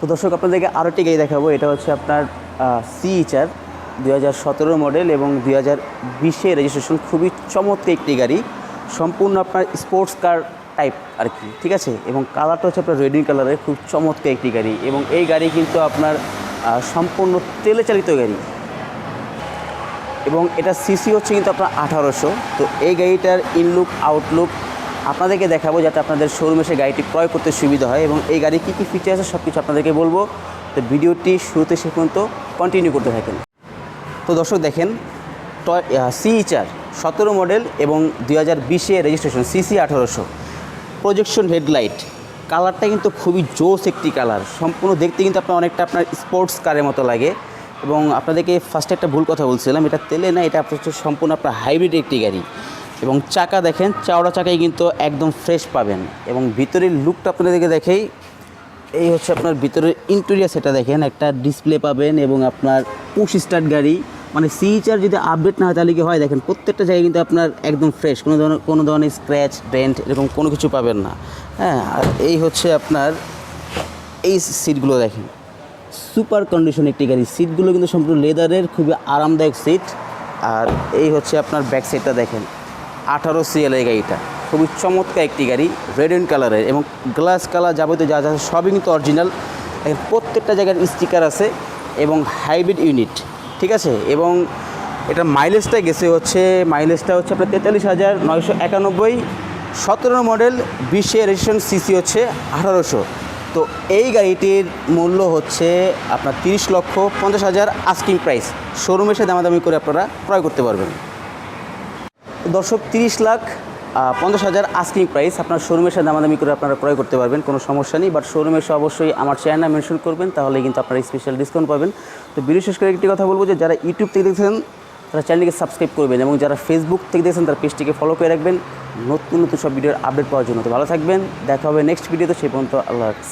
তো দর্শক, আপনাদেরকে আরও গাড়ি দেখাবো। এটা হচ্ছে আপনার সি ইচার দুই হাজার সতেরো মডেল এবং দুই হাজার বিশে রেজিস্ট্রেশন খুবই চমৎকার একটি গাড়ি। সম্পূর্ণ আপনার স্পোর্টস কার টাইপ আর কি ঠিক আছে? এবং কালারটা হচ্ছে আপনার রেডিং কালারের খুব চমৎকার একটি গাড়ি এবং এই গাড়ি কিন্তু আপনার সম্পূর্ণ তেলে চালিত গাড়ি। এবং এটা সিসি হচ্ছে কিন্তু আপনার আঠারোশো। তো এই গাড়িটার ইনলুক আউটলুক আপনাদেরকে দেখাবো যাতে আপনাদের শোরুমে সে গাড়িটি ক্রয় করতে সুবিধা হয় এবং এই গাড়ি কী কী ফিচার আছে সব কিছু আপনাদেরকে বলব। তো ভিডিওটি শুরুতে সে পর্যন্ত কন্টিনিউ করতে থাকেন। তো দর্শক দেখেন টয় সি চার সতেরো মডেল এবং দুই হাজার বিশে রেজিস্ট্রেশন সিসি আঠারোশো। প্রজেকশন হেডলাইট কালারটা কিন্তু খুবই জোস একটি কালার সম্পূর্ণ দেখতে কিন্তু আপনার অনেকটা আপনার স্পোর্টস কারের মতো লাগে। এবং আপনাদেরকে ফার্স্টে একটা ভুল কথা বলছিলাম, এটা তেলে না, এটা আপনার হচ্ছে সম্পূর্ণ আপনার হাইব্রিড একটি গাড়ি। এবং চাকা দেখেন, চাওড়া চাকাই কিন্তু একদম ফ্রেশ পাবেন। এবং ভিতরের লুকটা আপনাদেরকে দেখেই, এই হচ্ছে আপনার ভিতরের ইন্টেরিয়ার সেটা দেখেন, একটা ডিসপ্লে পাবেন এবং আপনার পুশ স্টার্ট গাড়ি। মানে সিচার যদি আপডেট না হয়, তাহলে কি হয়? দেখেন, প্রত্যেকটা জায়গায় কিন্তু আপনার একদম ফ্রেশ কোনো ধরনের কোনো ধরনের স্ক্র্যাচ ডেন্ট এরকম কোনো কিছু পাবেন না। হ্যাঁ আর এই হচ্ছে আপনার এই সিটগুলো দেখেন। সুপার কন্ডিশন একটি গাড়ি। সিটগুলো কিন্তু সম্পূর্ণ লেদারের খুবই আরামদায়ক সিট আর এই হচ্ছে আপনার ব্যাক সাইডটা দেখেন। আঠারো সিএল এই গাড়িটা। খুবই চমৎকার একটি গাড়ি রেড অ্যান্ড কালারের এবং গ্লাস কালার যাবতীয় যা যা সবই কিন্তু অরিজিনাল প্রত্যেকটা জায়গার স্টিকার আছে এবং হাইব্রিড ইউনিট ঠিক আছে? এবং এটা মাইলেজটা গেছে হচ্ছে মাইলেজটা হচ্ছে আপনার তেতাল্লিশ হাজার নয়শো একানব্বই। সতেরো মডেল বিশে রেজিস্ট্রেশন সিসি হচ্ছে আঠারোশো। তো এই গাড়িটির মূল্য হচ্ছে আপনার তিরিশ লক্ষ পঞ্চাশ হাজার আস্কিং প্রাইস শোরুমে এসে দামাদামি করে আপনারা ক্রয় করতে পারবেন। দর্শক, তিরিশ লাখ পঞ্চাশ হাজার আস্কিং প্রাইস আপনার শোরুমের সাথে দামাদামি করে আপনারা ক্রয় করতে পারবেন, কোনো সমস্যা নেই। বাট শোরুমে এসে অবশ্যই আমার চ্যানেলটা মেনশন করবেন তাহলে কিন্তু আপনারা স্পেশাল ডিসকাউন্ট পাবেন। তো বিশেষ করে একটি কথা বলব যে, যারা ইউটিউব থেকে দেখছেন, তারা চ্যানেলটিকে সাবস্ক্রাইব করবেন এবং যারা ফেসবুক থেকে দেখছেন, তারা পেজটিকে ফলো করে রাখবেন। নতুন নতুন সব ভিডিওর আপডেট পাওয়ার জন্য। তো ভালো থাকবেন, দেখা হবে নেক্সট ভিডিওতে সেই পর্যন্ত আল্লাহ হাফিজ।